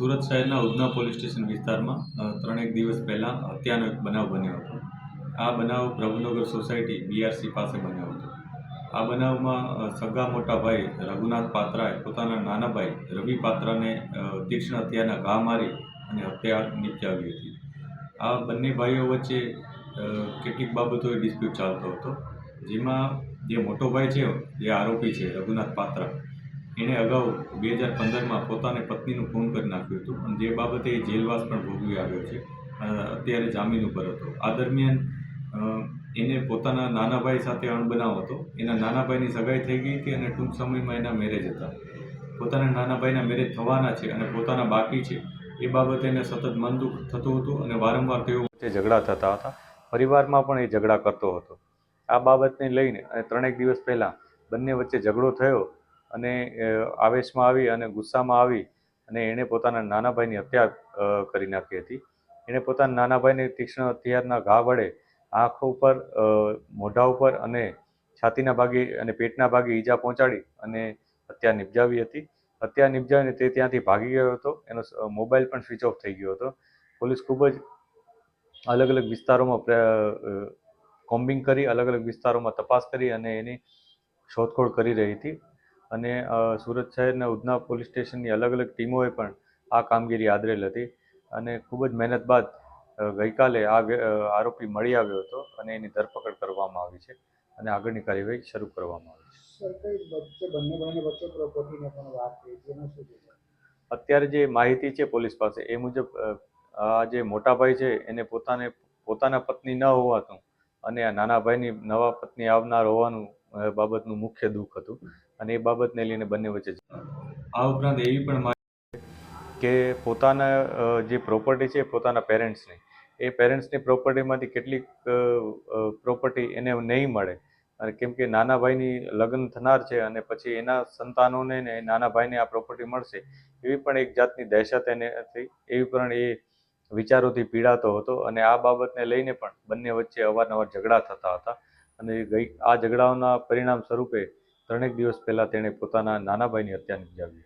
સુરત શહેરના Udhna police station વિસ્તારમાં ત્રણેક દિવસ પહેલાં હત્યાનો એક બનાવ બન્યો હતો. આ બનાવ પ્રભુનગર સોસાયટી બીઆરસી પાસે બન્યો હતો. આ બનાવમાં સગા મોટા ભાઈ રઘુનાથ પાત્રાએ પોતાના નાના ભાઈ રવિ પાત્રાને તીક્ષ્ણ હત્યાના ઘા મારી અને હત્યા નિપજાવી હતી. આ બંને ભાઈઓ વચ્ચે કેટલીક બાબતોએ ડિસ્પ્યુટ ચાલતો હતો, જેમાં જે મોટો ભાઈ છે જે આરોપી છે રઘુનાથ પાત્રા. એણે અગાઉ બે હજાર પંદરમાં પોતાની પત્નીનું ખૂન કરી નાખ્યું હતું. અને જે બાબતે એ જેલવાસ પણ ભોગવી આવ્યો છે. અત્યારે જામીન ઉપર હતો. આ દરમિયાન એને પોતાના નાના ભાઈ સાથે અણબનાવ હતો. એના નાના ભાઈની સગાઈ થઈ ગઈ હતી અને ટૂંક સમયમાં એના મેરેજ હતા. પોતાના નાના ભાઈના મેરેજ થવાના છે અને પોતાના બાકી છે. એ બાબતે એને સતત મન દુઃખ થતું હતું અને વારંવાર તેઓ વચ્ચે ઝઘડા થતા હતા. પરિવારમાં પણ એ ઝઘડા કરતો હતો. આ બાબતને લઈને, અને ત્રણેક દિવસ પહેલાં બંને વચ્ચે ઝઘડો થયો અને આવેશમાં આવી અને ગુસ્સામાં આવી અને એણે પોતાના નાના ભાઈની હત્યા કરી નાખી હતી. એણે પોતાના નાના ભાઈને તીક્ષ્ણ હથિયારના ઘા વડે આંખો ઉપર મોઢા ઉપર અને છાતીના ભાગે અને પેટના ભાગે ઈજા પહોંચાડી અને હત્યા નિપજાવી હતી. હત્યા નિપજાવીને તે ત્યાંથી ભાગી ગયો હતો. એનો મોબાઈલ પણ સ્વિચ ઓફ થઈ ગયો હતો. પોલીસ ખૂબ જ અલગ અલગ વિસ્તારોમાં કોમ્બિંગ કરી, અલગ અલગ વિસ્તારોમાં તપાસ કરી અને એની શોધખોળ કરી રહી હતી. અને સુરત શહેરના ઉધના પોલીસ સ્ટેશનની અલગ અલગ ટીમોએ પણ આ કામગીરી આદરેલ હતી અને ખૂબ જ મહેનત બાદ ગઈકાલે આ આરોપી મળી આવ્યો હતો અને એની ધરપકડ કરવામાં આવી છે અને આગળની કાર્યવાહી શરૂ કરવામાં આવી છે? અત્યારે જે માહિતી છે પોલીસ પાસે એ મુજબ આ જે મોટા ભાઈ છે એને પોતાને પોતાના પત્ની ન હોવાતું અને આ નાના ભાઈની નવા પત્ની આવનાર હોવાનું બાબતનું મુખ્ય દુઃખ હતું. અને એ બાબતને લઈને બંને વચ્ચે આ ઉપરાંત એવી પણ કે પોતાના જે પ્રોપર્ટી છે પોતાના પેરેન્ટ્સની એ પેરેન્ટ્સની પ્રોપર્ટીમાંથી કેટલીક પ્રોપર્ટી એને નહીં મળે. અને કેમ કે નાના ભાઈની લગ્ન થનાર છે અને પછી એના સંતાનોને ને નાના ભાઈને આ પ્રોપર્ટી મળશે એવી પણ એક જાતની દહેશત એને હતી. એવી પણ એ વિચારોથી પીડાતો હતો અને આ બાબતને લઈને પણ બંને વચ્ચે અવારનવાર ઝઘડા થતા હતા. અને ગઈ આ ઝઘડાઓના પરિણામ સ્વરૂપે ત્રણેક દિવસ પહેલાં તેણે પોતાના નાના ભાઈની હત્યા નિપજાવી.